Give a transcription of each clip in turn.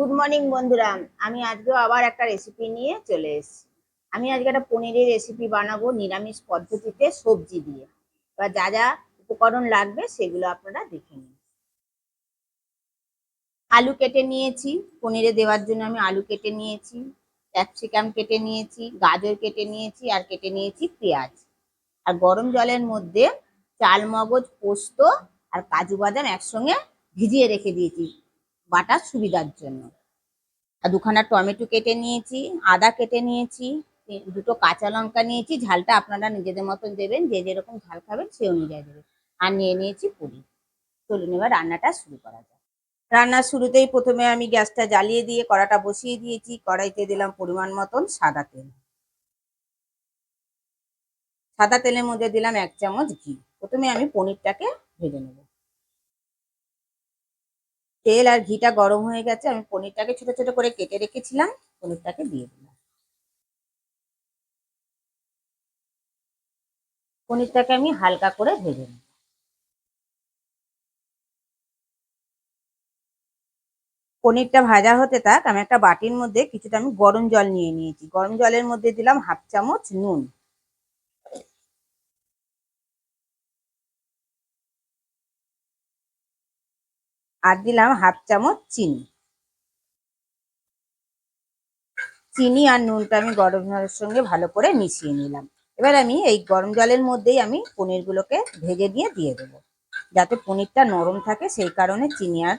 Good morning বন্ধুরা। আমি আজকেও আবার একটা রেসিপি নিয়ে চলে এসেছি। আমি আজকে একটা পনিরের রেসিপি বানাবো নিরামিষ পদ্ধতিতে সবজি দিয়ে। এবার যা যা উপকরণ লাগবে সেগুলো আপনারা দেখে নিন। আলু কেটে নিয়েছি। পনিরে দেওয়ার জন্য আমি আলু কেটে নিয়েছি, ক্যাপসিকাম কেটে নিয়েছি, গাজর কেটে নিয়েছি, আর কেটে নিয়েছি পেঁয়াজ। আর গরম জলের মধ্যে চাল মগজ পোস্ত আর কাজু বাদাম একসঙ্গে ভিজিয়ে রেখে দিয়েছি। বাটার সুবিধার জন্য। দুখানা টমেটো কেটে নিয়েছি, আদা কেটে নিয়েছি, দুটো কাঁচা লঙ্কা নিয়েছি, ঝালটা আপনারা নিজেদের মতন দেবেন, যে যেরকম ঝাল খাবেন সে অনুযায়ী দেবেন। আর নিয়ে নিয়েছি পুরি। চলুন এবার রান্নাটা শুরু করা যাক। রান্নার শুরুতেই প্রথমে আমি গ্যাসটা জ্বালিয়ে দিয়ে কড়াটা বসিয়ে দিয়েছি, কড়াইতে দিলাম পরিমাণ মতন সাদা তেল। সাদা তেলের মধ্যে দিলাম এক চামচ ঘি। প্রথমে আমি পনিরটাকে ভেজে নেব। তেল আর ঘিটা গরম হয়ে গেছে, আমি পনিরটাকে ছোট ছোট করে কেটে রেখেছিলাম, পনিরটাকে দিয়ে দিলাম। পনিরটাকে আমি হালকা করে ভেজে নেব পনিরটা ভাজা হতে থাক, আমি একটা বাটির মধ্যে কিছুটা আমি গরম জল নিয়ে নিয়েছি। গরম জলের মধ্যে দিলাম হাফ চামচ নুন। আর দিলাম হাফ চামচ চিনি। চিনি আর নুনটা আমি গরম জলের সঙ্গে ভালো করে মিশিয়ে নিলাম। এবার আমি এই গরম জলের মধ্যেই আমি পনিরগুলোকে ভেজে দিয়ে দিয়ে দেবো। যাতে পনিরটা নরম থাকে, সেই কারণে চিনি আর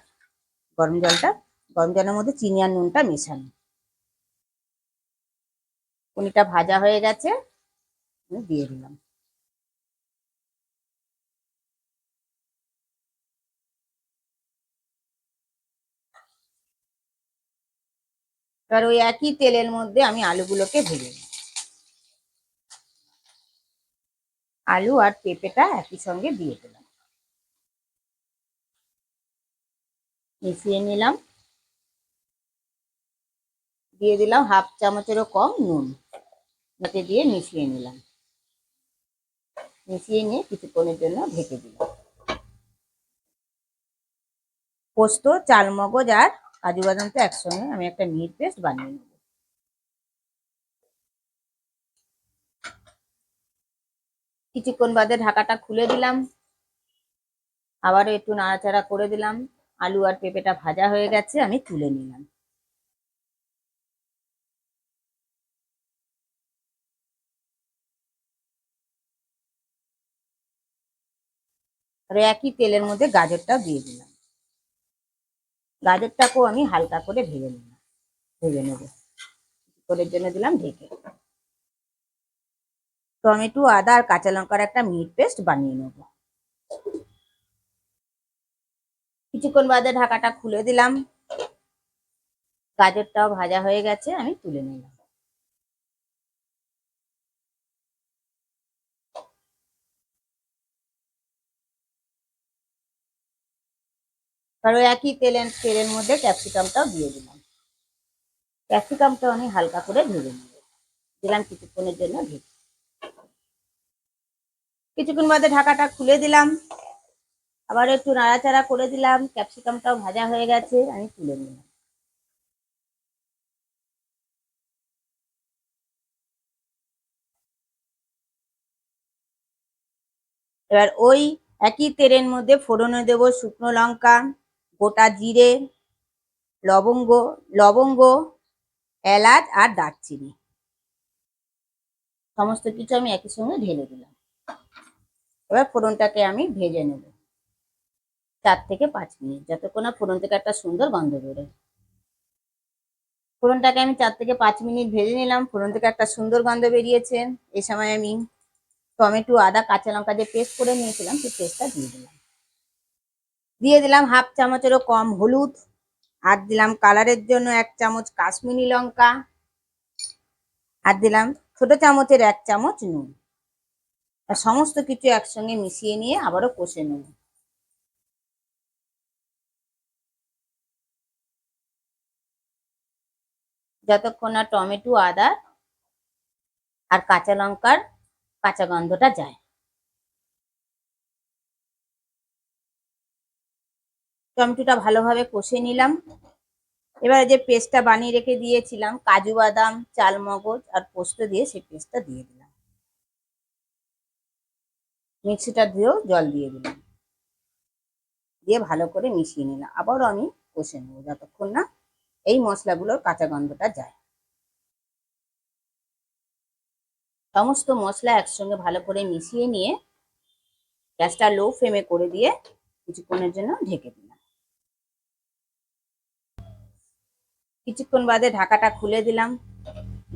গরম জলটা, গরম জলের মধ্যে চিনি আর নুনটা মেশানো। পনিরটা ভাজা হয়ে গেছে, আমি দিয়ে দিলাম। এবার ওই একই তেলের মধ্যে আমি আলুগুলোকে ভেজে নেব আলু আর পেঁপেটা একই সঙ্গে দিয়ে দিলাম। মিশিয়ে নিলাম। দিয়ে দিলাম হাফ চামচেরও কম নুন। যাতে দিয়ে মিশিয়ে নিলাম। মিশিয়ে নিয়ে কিছুক্ষণের জন্য ঢেকে দিলাম। পোস্ত, চালমগজ আর কাজু তো একসঙ্গে আমি একটা মিট পেস্ট বানিয়ে নেব। কিছুক্ষণ বাদে ঢাকাটা খুলে দিলাম। আবারও একটু নাড়াচাড়া করে দিলাম। আলু আর পেঁপেটা ভাজা হয়ে গেছে, আমি তুলে নিলাম। আর একই তেলের মধ্যে গাজরটাও দিয়ে দিলাম। গাজরটাকেও আমি হালকা করে ভেজে নিলাম ভেজে নেব। করে জন্য দিলাম ঢেকে। টমেটো, আদা আর কাঁচা লঙ্কার একটা মিট পেস্ট বানিয়ে নেব। কিছুক্ষণ বাদে ঢাকাটা খুলে দিলাম। গাজরটাও ভাজা হয়ে গেছে, আমি তুলে নিলাম। আর ওই একই তেলের তেলের মধ্যে ক্যাপসিকামটাও দিয়ে দিলাম। ক্যাপসিকামটাও আমি হালকা করে ভেজে নেব। দিলাম কিছুক্ষণের জন্য ঢেকে কিছুক্ষণ বাদে ঢাকাটা খুলে দিলাম। আবার একটু নাড়াচাড়া করে দিলাম। ক্যাপসিকামটাও ভাজা হয়ে গেছে, আমি তুলে নিলাম। এবার ওই একই তেলের মধ্যে ফোড়নে দেবো শুকনো লঙ্কা। গোটা জিরে, লবঙ্গ লবঙ্গ, এলাচ আর দারচিনি। সমস্ত কিছু আমি একই সঙ্গে ঢেলে দিলাম। এবার ফোড়নটাকে আমি ভেজে নেব। চার থেকে পাঁচ মিনিট যতক্ষণ না ফোড়ন থেকে একটা সুন্দর গন্ধ বেরোয়। ফোড়নটাকে আমি চার থেকে পাঁচ মিনিট ভেজে নিলাম। ফোড়ন থেকে একটা সুন্দর গন্ধ বেরিয়েছে। এই সময় আমি টমেটো, আদা, কাঁচা লঙ্কা যে পেস্ট করে নিয়েছিলাম। সেই পেস্টটা দিয়ে দিলাম। দিয়ে দিলাম হাফ চামচেরও কম হলুদ। আর দিলাম কালারের জন্য এক চামচ কাশ্মীরি লঙ্কা। আর দিলাম ছোট চামচের এক চামচ নুন। আর সমস্ত কিছু একসঙ্গে মিশিয়ে নিয়ে আবারও কষে নেব। যতক্ষণ না টমেটো, আদা আর কাঁচা লঙ্কার কাঁচা গন্ধটা যায়। টমেটোটা ভালোভাবে কষে নিলাম। এবারে যে পেস্টটা বানিয়ে রেখে দিয়েছিলাম, কাজু বাদাম, চাল মগজ আর পোস্ত দিয়ে সেই পেস্টটা দিয়ে দিলাম। মিক্সিটা দিয়েও জল দিয়ে দিলাম। দিয়ে ভালো করে মিশিয়ে নিলাম। আবারও আমি কষে নেব যতক্ষণ না এই মশলাগুলোর কাঁচা গন্ধটা যায়। সমস্ত মশলা একসঙ্গে ভালো করে মিশিয়ে নিয়ে গ্যাসটা লো ফ্লেমে করে দিয়ে কিছুক্ষণের জন্য ঢেকে দিলাম। কিছুক্ষণ বাদে ঢাকাটা খুলে দিলাম।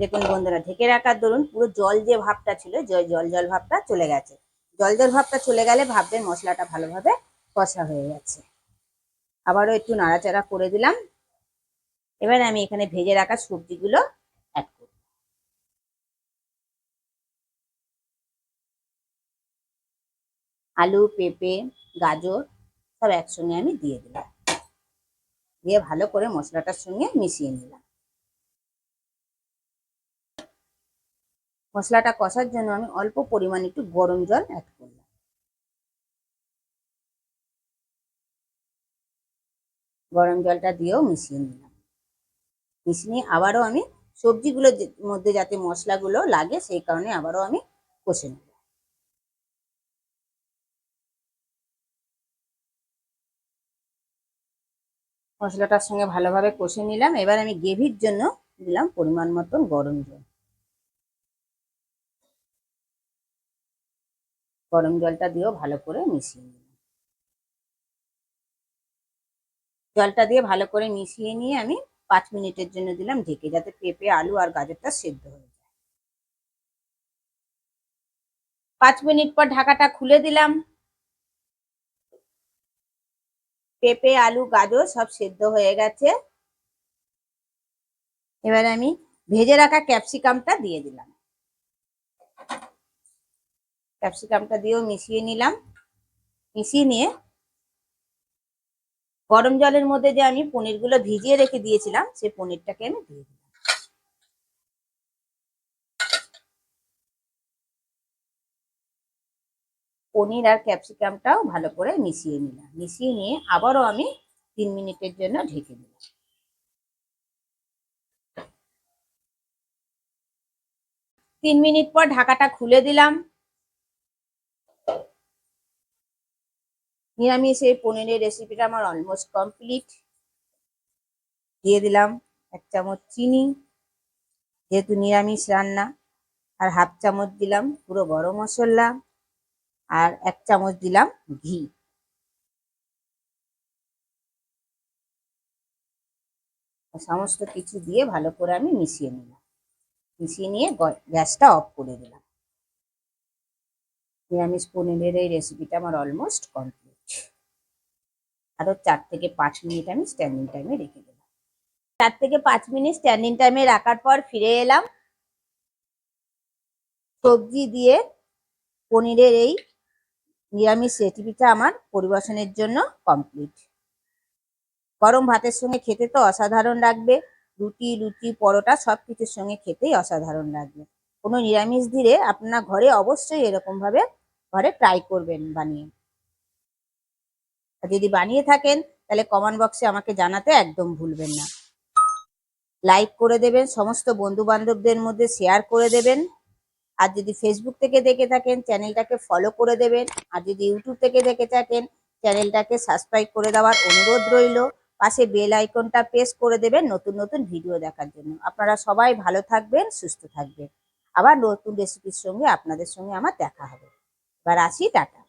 দেখুন বন্ধুরা, ঢেকে রাখার দরুন, পুরো জল যে ভাবটা ছিল জল জল ভাবটা চলে গেছে। জল জল ভাবটা চলে গেলে ভাববেন মশলাটা ভালোভাবে কষা হয়ে গেছে। আবারও একটু নাড়াচাড়া করে দিলাম। এবার আমি এখানে ভেজে রাখা সবজিগুলো অ্যাড করব। আলু, পেঁপে, গাজর সব একসঙ্গে আমি দিয়ে দিলাম। দিয়ে ভালো করে মশলাটার সঙ্গে মিশিয়ে নিলাম। মশলাটা কষার জন্য আমি অল্প পরিমাণ একটু গরম জল অ্যাড করলাম। গরম জলটা দিয়েও মিশিয়ে নিলাম। মিশিয়ে আবারও আমি সবজিগুলোর মধ্যে যাতে মশলাগুলো লাগে সেই কারণে আবারও আমি কষে নেব মশলাটার সঙ্গে ভালোভাবে কষে নিলাম। এবার আমি গ্রেভির জন্য দিলাম পরিমাণ মতন গরম জল। গরম জলটা দিয়েও ভালো করে মিশিয়ে নিলাম। জলটা দিয়ে ভালো করে মিশিয়ে নিয়ে আমি পাঁচ মিনিটের জন্য দিলাম ঢেকে, যাতে পেঁপে, আলু আর গাজরটা সেদ্ধ হয়ে যায়। পাঁচ মিনিট পর ঢাকাটা খুলে দিলাম। পেঁপে, আলু, গাজর সব সেদ্ধ হয়ে গেছে। এবারে আমি ভেজে রাখা ক্যাপসিকামটা দিয়ে দিলাম। ক্যাপসিকামটা দিয়েও মিশিয়ে নিলাম। মিশিয়ে নিয়ে গরম জলের মধ্যে যে আমি পনিরগুলো ভিজিয়ে রেখে দিয়েছিলাম সেই পনিরটাকে আমি দিয়ে দিলাম। পনির আর ক্যাপসিকামটাও ভালো করে মিশিয়ে নিলাম। মিশিয়ে নিয়ে আবারও আমি তিন মিনিটের জন্য ঢেকে দিলাম। তিন মিনিট পর ঢাকাটা খুলে দিলাম। নিরামিষ এই পনিরের রেসিপিটা আমার অলমোস্ট কমপ্লিট দিয়ে দিলাম এক চামচ চিনি, যেহেতু নিরামিষ রান্না, আর হাফ চামচ দিলাম পুরো গরম মশলা। আর এক চামচ দিলাম ঘি। সমস্ত কিছু দিয়ে ভালো করে আমি মিশিয়ে নিলাম। মিশিয়ে নিয়ে গ্যাসটা অফ করে দিলাম। নিরামিষ পনিরের এই রেসিপিটা আমার অলমোস্ট কমপ্লিট আরও চার থেকে পাঁচ মিনিট আমি স্ট্যান্ডিং টাইমে রেখে দিলাম। চার থেকে পাঁচ মিনিট স্ট্যান্ডিং টাইমে রাখার পর ফিরে এলাম। সবজি দিয়ে পনিরের এই নিরামিষ রেসিপিটা আমার পরিবেশনের জন্য কমপ্লিট গরম ভাতের সঙ্গে খেতে তো অসাধারণ লাগবে। রুটি, লুচি, পরোটা সব কিছুর সঙ্গে খেতেই অসাধারণ লাগবে। কোনো নিরামিষ দিলে আপনার ঘরে অবশ্যই এরকমভাবে ঘরে ট্রাই করবেন বানিয়ে। আর যদি বানিয়ে থাকেন, তাহলে কমেন্ট বক্সে আমাকে জানাতে একদম ভুলবেন না। লাইক করে দেবেন, সমস্ত বন্ধু বান্ধবদের মধ্যে শেয়ার করে দেবেন। আর যদি ফেসবুক থেকে দেখে থাকেন, চ্যানেলটাকে ফলো করে দেবেন। আর যদি ইউটিউব থেকে দেখে থাকেন, চ্যানেলটাকে সাবস্ক্রাইব করে দেওয়ার অনুরোধ রইল। পাশে বেল আইকনটা প্রেস করে দেবেন নতুন নতুন ভিডিও দেখার জন্য। আপনারা সবাই ভালো থাকবেন, সুস্থ থাকবেন। আবার নতুন রেসিপির সঙ্গে আপনাদের সঙ্গে আমার দেখা হবে। এবার আসি, টাটা।